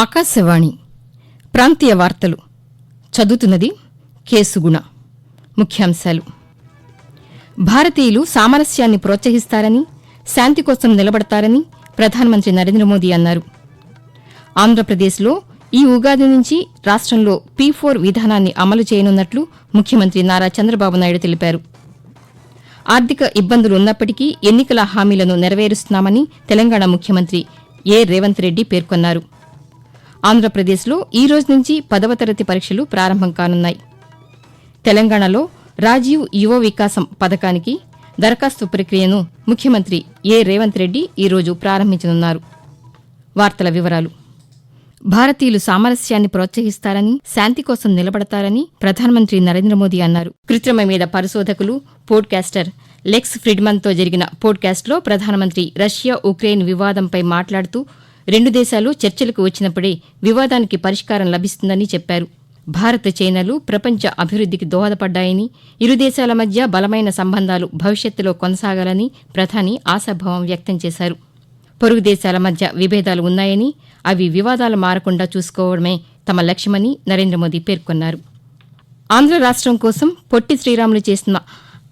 ఆకాశవాణి ప్రాంతీయ వార్తలు చదువుతున్నది కేసుగుణ ముఖ్యాంశాలు. భారతీయులు సామరస్యాన్ని ప్రోత్సహిస్తారని శాంతి కోసం నిలబడతారని ప్రధానమంత్రి నరేంద్ర మోదీ అన్నారు. ఆంధ్రప్రదేశ్లో ఈ ఉగాది నుంచి రాష్ట్రంలో పీ ఫోర్ విధానాన్ని అమలు చేయనున్నట్లు ముఖ్యమంత్రి నారా చంద్రబాబు నాయుడు తెలిపారు. ఆర్థిక ఇబ్బందులు ఉన్నప్పటికీ ఎన్నికల హామీలను నెరవేరుస్తున్నామని తెలంగాణ ముఖ్యమంత్రి ఏ రేవంత్ రెడ్డి పేర్కొన్నారు. ఆంధ్రప్రదేశ్లో ఈ రోజు నుంచి పదవ తరగతి పరీక్షలు ప్రారంభం కానున్నాయి. తెలంగాణలో రాజీవ్ యువ వికాసం పథకానికి దరఖాస్తు ప్రక్రియను ముఖ్యమంత్రి ఏ. రేవంత్ రెడ్డి ఈరోజు ప్రారంభించనున్నారు. వార్తల వివరాలు. భారతీయులు సామరస్యాన్ని ప్రోత్సహిస్తారని శాంతి కోసం నిలబడతారని ప్రధానమంత్రి నరేంద్ర మోదీ అన్నారు. కృత్రిమ మీద పరిశోధకులు పోడ్కాస్టర్ లెక్స్ ఫ్రిడ్మన్తో జరిగిన పోడ్కాస్ట్లో ప్రధానమంత్రి రష్యా ఉక్రెయిన్ వివాదంపై మాట్లాడుతూ రెండు దేశాలు చర్చలకు వచ్చినప్పుడే వివాదానికి పరిష్కారం లభిస్తుందని చెప్పారు. భారత్ చైనాలు ప్రపంచ అభివృద్ధికి దోహదపడ్డాయని ఇరు దేశాల మధ్య బలమైన సంబంధాలు భవిష్యత్తులో కొనసాగాలని ప్రధాని ఆశాభావం వ్యక్తం చేశారు. పొరుగు దేశాల మధ్య విభేదాలు ఉన్నాయని అవి వివాదాలు మారకుండా చూసుకోవడమే తమ లక్ష్యమని నరేంద్ర మోదీ పేర్కొన్నారు. ఆంధ్ర రాష్ట్రం కోసం పొట్టి శ్రీరాములు చేసిన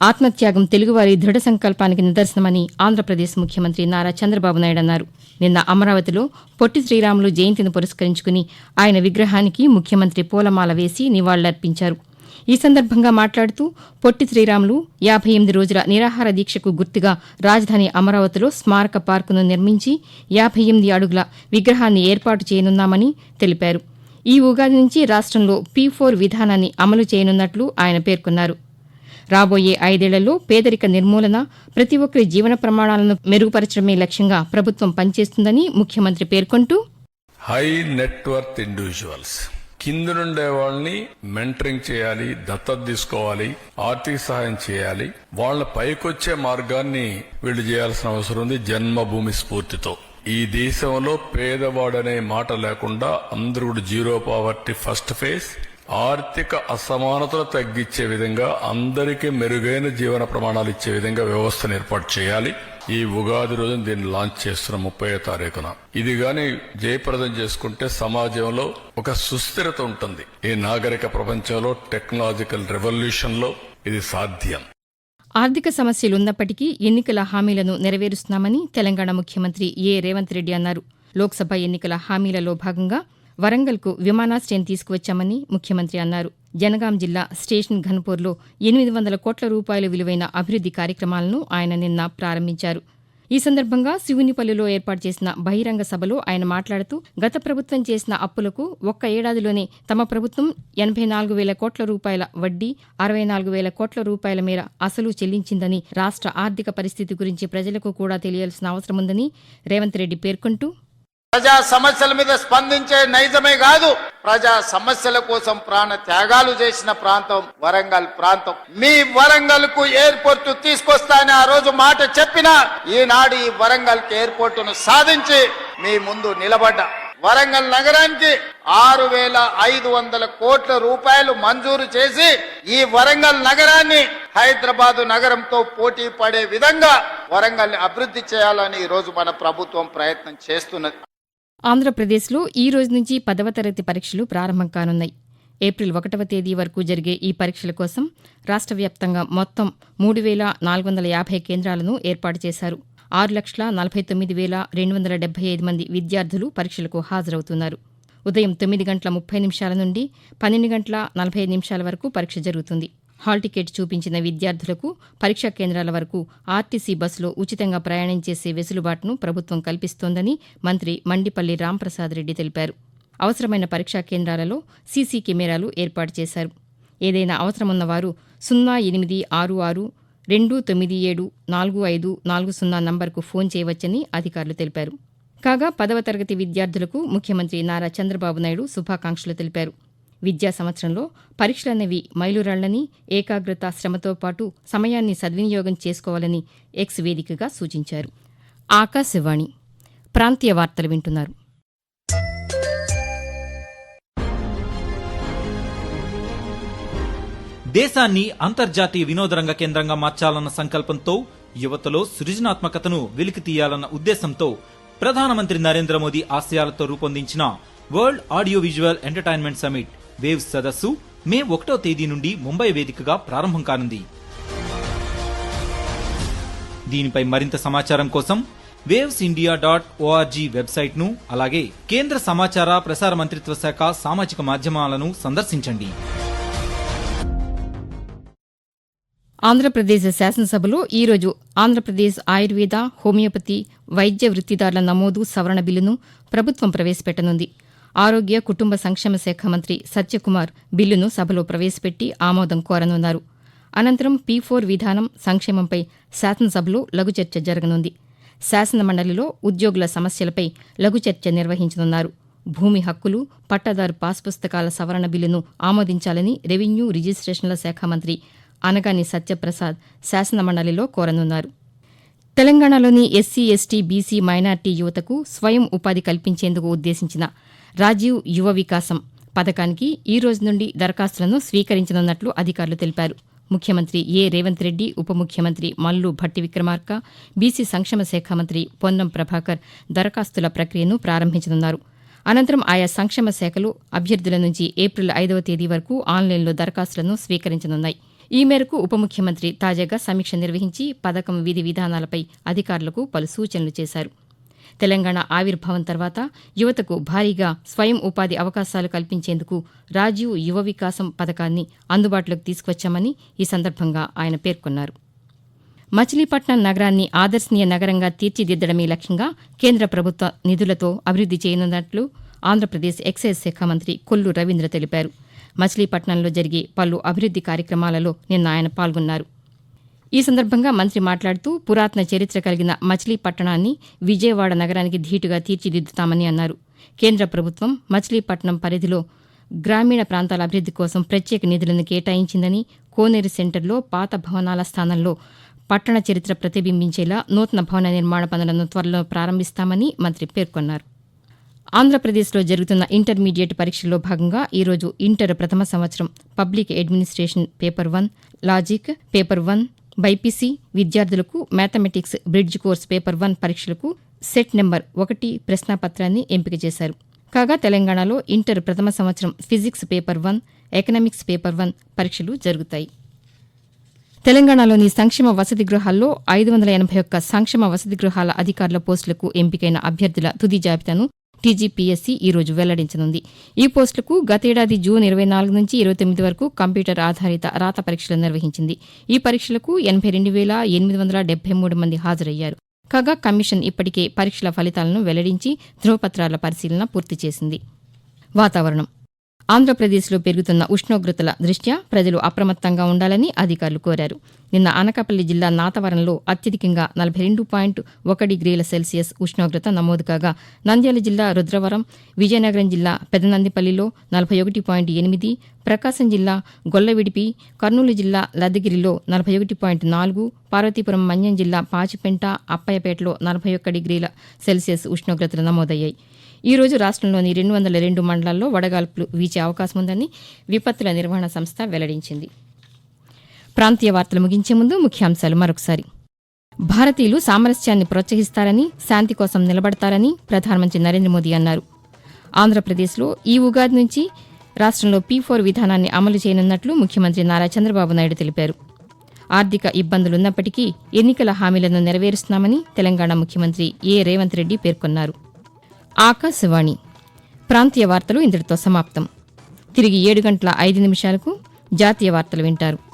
ఆత్మత్యాగం తెలుగువారి దృఢ సంకల్పానికి నిదర్శనమని ఆంధ్రప్రదేశ్ ముఖ్యమంత్రి నారా చంద్రబాబు నాయుడు అన్నారు. నిన్న అమరావతిలో పొట్టి శ్రీరాములు జయంతిని పురస్కరించుకుని ఆయన విగ్రహానికి ముఖ్యమంత్రి పూలమాల వేసి నివాళులర్పించారు. ఈ సందర్భంగా మాట్లాడుతూ పొట్టి శ్రీరాములు యాభై ఎనిమిది రోజుల నిరాహార దీక్షకు గుర్తుగా రాజధాని అమరావతిలో స్మారక పార్కును నిర్మించి యాభై ఎనిమిది అడుగుల విగ్రహాన్ని ఏర్పాటు చేయనున్నామని తెలిపారు. ఈ ఉగాది నుంచి రాష్ట్రంలో పీ ఫోర్ విధానాన్ని అమలు చేయనున్నట్లు ఆయన పేర్కొన్నారు. రాబోయే ఐదేళ్ళలో పేదరిక నిర్మూలన ప్రతి ఒక్కరి జీవన ప్రమాణాలను మెరుగుపరచడమే లక్ష్యంగా ప్రభుత్వం పనిచేస్తుందని ముఖ్యమంత్రి పేర్కొంటూ హై నెట్వర్త్ ఇండివిజువల్స్ కింద నుండే వాళ్ళని మెంటరింగ్ చేయాలి దత్తత తీసుకోవాలి ఆర్థిక సహాయం చేయాలి. వాళ్ళ పైకొచ్చే మార్గాన్ని వీళ్ళు చేయాల్సిన అవసరం ఉంది జన్మభూమి స్ఫూర్తితో. ఈ దేశంలో పేదవాడనే మాట లేకుండా అందరూ జీరో పావర్టీ ఫస్ట్ ఫేజ్ ఆర్థిక అసమానతలు తగ్గించే విధంగా అందరికీ మెరుగైన జీవన ప్రమాణాలు ఇచ్చే విధంగా వ్యవస్థను ఏర్పాటు చేయాలి. ఈ ఉగాది రోజున దీన్ని లాంచ్ చేస్తున్న ముప్పై తారీఖున. ఇది గాని జయప్రదం చేసుకుంటే సమాజంలో ఒక సుస్థిరత ఉంటుంది. ఈ నాగరిక ప్రపంచంలో టెక్నాలజికల్ రెవల్యూషన్లో ఇది సాధ్యం. ఆర్థిక సమస్యలున్నప్పటికీ ఎన్నికల హామీలను నెరవేరుస్తున్నామని తెలంగాణ ముఖ్యమంత్రి ఏ రేవంత్ రెడ్డి అన్నారు. లోక్సభ ఎన్నికల హామీలలో భాగంగా వరంగల్కు విమానాశ్రయం తీసుకువచ్చామని ముఖ్యమంత్రి అన్నారు. జనగాం జిల్లా స్టేషన్ ఘన్పూర్లో ఎనిమిది వందల కోట్ల రూపాయల విలువైన అభివృద్ది కార్యక్రమాలను ఆయన నిన్న ప్రారంభించారు. ఈ సందర్భంగా శివునిపల్లిలో ఏర్పాటు చేసిన బహిరంగ సభలో ఆయన మాట్లాడుతూ గత ప్రభుత్వం చేసిన అప్పులకు ఒక్క ఏడాదిలోనే తమ ప్రభుత్వం ఎనభై నాలుగు వేల కోట్ల రూపాయల వడ్డీ అరవై నాలుగు వేల కోట్ల రూపాయల మేర అసలు చెల్లించిందని రాష్ట్ర ఆర్థిక పరిస్థితి గురించి ప్రజలకు కూడా తెలియాల్సిన అవసరముందని రేవంత్ రెడ్డి పేర్కొంటూ ప్రజా సమస్యల మీద స్పందించే నైజమే కాదు. ప్రజా సమస్యల కోసం ప్రాణ త్యాగాలు చేసిన ప్రాంతం వరంగల్ ప్రాంతం. మీ వరంగల్కు ఎయిర్పోర్ట్ తీసుకొస్తానని ఆ రోజు మాట చెప్పిన ఈనాడు ఈ వరంగల్కి ఎయిర్పోర్ట్ను సాధించి మీ ముందు నిలబడ్డా. వరంగల్ నగరానికి ఆరు వేల ఐదు వందల కోట్ల రూపాయలు మంజూరు చేసి ఈ వరంగల్ నగరాన్ని హైదరాబాదు నగరంతో పోటీ పడే విధంగా వరంగల్ అభివృద్ధి చేయాలని ఈ రోజు మన ప్రభుత్వం ప్రయత్నం చేస్తున్నది. ఆంధ్రప్రదేశ్లో ఈ రోజు నుంచి పదవ తరగతి పరీక్షలు ప్రారంభం కానున్నాయి. ఏప్రిల్ ఒకటవ తేదీ వరకు జరిగే ఈ పరీక్షల కోసం రాష్ట్ర వ్యాప్తంగా మొత్తం మూడు వేల నాలుగు వందల యాభై కేంద్రాలను ఏర్పాటు చేశారు. ఆరు లక్షల నలభై తొమ్మిది వేల రెండు వందల డెబ్బై ఐదు మంది విద్యార్థులు పరీక్షలకు హాజరవుతున్నారు. ఉదయం తొమ్మిది గంటల ముప్పై నిమిషాల నుండి పన్నెండు గంటల నలభై నిమిషాల వరకు పరీక్ష జరుగుతుంది. హాల్ టికెట్ చూపించిన విద్యార్థులకు పరీక్షా కేంద్రాల వరకు ఆర్టీసీ బస్సులో ఉచితంగా ప్రయాణం చేసే వెసులుబాటును ప్రభుత్వం కల్పిస్తోందని మంత్రి మండిపల్లి రాంప్రసాద్ రెడ్డి తెలిపారు. అవసరమైన పరీక్షా కేంద్రాలలో సీసీ కెమెరాలు ఏర్పాటు చేశారు. ఏదైనా అవసరమున్న వారు సున్నా ఎనిమిది ఆరు ఆరు రెండు తొమ్మిది ఏడు నాలుగు ఐదు నాలుగు సున్నా నంబర్కు ఫోన్ చేయవచ్చని అధికారులు తెలిపారు. కాగా పదవ తరగతి విద్యార్థులకు ముఖ్యమంత్రి నారా చంద్రబాబు నాయుడు శుభాకాంక్షలు తెలిపారు. విద్యా సంవత్సరంలో పరీక్షలనేవి మైలురాళ్ళని ఏకాగ్రత శ్రమతో పాటు సమయాన్ని సద్వినియోగం చేసుకోవాలని ఎక్స్ వేదికగా సూచించారు. ఆకాశవాణి ప్రాంతీయ వార్తలు వింటున్నారు. దేశాన్ని అంతర్జాతీయ వినోదరంగ కేంద్రంగా మార్చాలన్న సంకల్పంతో యువతలో సృజనాత్మకతను వెలికి తీయాలన్న ఉద్దేశంతో ప్రధానమంత్రి నరేంద్ర మోదీ ఆశయాలతో రూపొందించిన world audio visual entertainment summit waves సదస్సు మే ఒకటో తేదీ నుండి ముంబై వేదికగా ప్రారంభం కానుంది. దీనిపై మరింత సమాచారం కోసం వేవ్స్ ఇండియా డాట్ ఓఆర్జీ వెబ్సైట్ను అలాగే కేంద్ర సమాచార ప్రసార మంత్రిత్వ శాఖ సామాజిక మాధ్యమాలను సందర్శించండి. ఆంధ్రప్రదేశ్ శాసనసభలో ఈరోజు ఆంధ్రప్రదేశ్ ఆయుర్వేద హోమియోపతి వైద్య వృత్తిదారుల నమోదు సవరణ బిల్లును ప్రభుత్వం ప్రవేశపెట్టనుంది. ఆరోగ్య కుటుంబ సంక్షేమ శాఖ మంత్రి సత్యకుమార్ బిల్లును సభలో ప్రవేశపెట్టి ఆమోదం కోరనున్నారు. అనంతరం పీ ఫోర్ విధానం సంక్షేమంపై శాసనసభలో లఘు చర్చ జరగనుంది. శాసన మండలిలో ఉద్యోగుల సమస్యలపై లఘు చర్చ నిర్వహించనున్నారు. భూమి హక్కులు పట్టాదారు పాస్ పుస్తకాల సవరణ బిల్లును ఆమోదించాలని రెవెన్యూ రిజిస్ట్రేషన్ల శాఖ మంత్రి అనగాని సత్యప్రసాద్ శాసనమండలిలో కోరనున్నారు. తెలంగాణలోని ఎస్సీ ఎస్టీ బీసీ మైనార్టీ యువతకు స్వయం ఉపాధి కల్పించేందుకు ఉద్దేశించిన రాజీవ్ యువ వికాసం పథకానికి ఈ రోజు నుండి దరఖాస్తులను స్వీకరించనున్నట్లు అధికారులు తెలిపారు. ముఖ్యమంత్రి ఏ. రేవంత్ రెడ్డి ఉప ముఖ్యమంత్రి మల్లు భట్టి విక్రమార్క బీసీ సంక్షేమ శాఖ మంత్రి పొన్నం ప్రభాకర్ దరఖాస్తుల ప్రక్రియను ప్రారంభించనున్నారు. అనంతరం ఆయా సంక్షేమ శాఖలు అభ్యర్థుల నుంచి ఏప్రిల్ ఐదవ తేదీ వరకు ఆన్లైన్లో దరఖాస్తులను స్వీకరించనున్నాయి. ఈ మేరకు ఉప ముఖ్యమంత్రి తాజాగా సమీక్ష నిర్వహించి పథకం విధి విధానాలపై అధికారులకు పలు సూచనలు చేశారు. తెలంగాణ ఆవిర్భావం తర్వాత యువతకు భారీగా స్వయం ఉపాధి అవకాశాలు కల్పించేందుకు రాజీవ్ యువ వికాసం పథకాన్ని అందుబాటులోకి తీసుకొచ్చామని ఈ సందర్భంగా ఆయన పేర్కొన్నారు. మచిలీపట్నం నగరాన్ని ఆదర్శనీయ నగరంగా తీర్చిదిద్దడమే లక్ష్యంగా కేంద్ర ప్రభుత్వ నిధులతో అభివృద్ది చేయనున్నట్లు ఆంధ్రప్రదేశ్ ఎక్సైజ్ శాఖ మంత్రి కొల్లు రవీంద్ర తెలిపారు. మచిలీపట్నంలో జరిగే పలు అభివృద్ది కార్యక్రమాలలో నిన్న ఆయన పాల్గొన్నారు. ఈ సందర్భంగా మంత్రి మాట్లాడుతూ పురాతన చరిత్ర కలిగిన మచిలీపట్టణాన్ని విజయవాడ నగరానికి ధీటుగా తీర్చిదిద్దుతామని అన్నారు. కేంద్ర ప్రభుత్వం మచిలీపట్నం పరిధిలో గ్రామీణ ప్రాంతాల అభివృద్ది కోసం ప్రత్యేక నిధులను కేటాయించిందని కోనేరు సెంటర్లో పాత భవనాల స్థానంలో పట్టణ చరిత్ర ప్రతిబింబించేలా నూతన భవన నిర్మాణ పనులను త్వరలో ప్రారంభిస్తామని మంత్రి పేర్కొన్నారు. ఆంధ్రప్రదేశ్లో జరుగుతున్న ఇంటర్మీడియట్ పరీక్షల్లో భాగంగా ఈరోజు ఇంటర్ ప్రథమ సంవత్సరం public administration paper one logic paper one BiPC విద్యార్థులకు mathematics bridge course paper one పరీక్షలకు సెట్ నెంబర్ ఒకటి ప్రశ్నాపత్రాన్ని ఎంపిక చేశారు. కాగా తెలంగాణలో ఇంటర్ ప్రథమ సంవత్సరం physics paper one economics paper one పరీక్షలు జరుగుతాయి. తెలంగాణలోని సంక్షేమ వసతి గృహాల్లో ఐదు వందల ఎనభై ఒక్క సంక్షేమ వసతి గృహాల అధికారుల పోస్టులకు ఎంపికైన అభ్యర్థుల తుది జాబితాను టీజీపీఎస్సీ ఈ రోజు వెల్లడించనుంది. ఈ పోస్టులకు గతేడాది జూన్ ఇరవై నాలుగు నుంచి ఇరవై తొమ్మిది వరకు కంప్యూటర్ ఆధారిత రాత పరీక్షలు నిర్వహించింది. ఈ పరీక్షలకు ఎనభై రెండు వేల ఎనిమిది వందల డెబ్బై మూడు మంది హాజరయ్యారు. కాగా కమిషన్ ఇప్పటికే పరీక్షల ఫలితాలను వెల్లడించి ధృవపత్రాల పరిశీలన పూర్తి చేసింది. వాతావరణం. ఆంధ్రప్రదేశ్లో పెరుగుతున్న ఉష్ణోగ్రతల దృష్ట్యా ప్రజలు అప్రమత్తంగా ఉండాలని అధికారులు కోరారు. నిన్న అనకాపల్లి జిల్లా నాతవరంలో అత్యధికంగా నలభై రెండు పాయింట్ ఒక డిగ్రీల సెల్సియస్ ఉష్ణోగ్రత నమోదు కాగా నంద్యాల జిల్లా రుద్రవరం విజయనగరం జిల్లా పెదనందిపల్లిలో నలభై ఒకటి పాయింట్ ఎనిమిది ప్రకాశం జిల్లా గొల్లవిడిపి కర్నూలు జిల్లా లద్దగిరిలో నలభై ఒకటి పాయింట్ నాలుగు పార్వతీపురం మన్యం జిల్లా పాచిపెంట అప్పయ్యపేటలో నలభై ఒక్క డిగ్రీల సెల్సియస్ ఉష్ణోగ్రతలు నమోదయ్యాయి. ఈ రోజు రాష్ట్రంలోని రెండు వందల రెండు మండలాల్లో వడగాల్పులు వీచే అవకాశం ఉందని విపత్తుల నిర్వహణ సంస్థ వెల్లడించింది. ప్రాంతీయ వార్తలు ముగించే ముందు ముఖ్యాంశాలు మరొకసారి. భారతీయులు సామరస్యాన్ని ప్రోత్సహిస్తారని శాంతి కోసం నిలబడతారని ప్రధానమంత్రి నరేంద్ర మోదీ అన్నారు. ఆంధ్రప్రదేశ్లో ఈ ఉగాది నుంచి రాష్ట్రంలో పీ ఫోర్ విధానాన్ని అమలు చేయనున్నట్లు ముఖ్యమంత్రి నారా చంద్రబాబు నాయుడు తెలిపారు. ఆర్థిక ఇబ్బందులున్నప్పటికీ ఎన్నికల హామీలను నెరవేరుస్తున్నామని తెలంగాణ ముఖ్యమంత్రి ఏ రేవంత్ రెడ్డి పేర్కొన్నారు. ఆకాశవాణి. ప్రాంతీయ వార్తలు ఇంతటితో సమాప్తం. తిరిగి ఏడు గంటల ఐదు నిమిషాలకు జాతీయ వార్తలు వింటారు.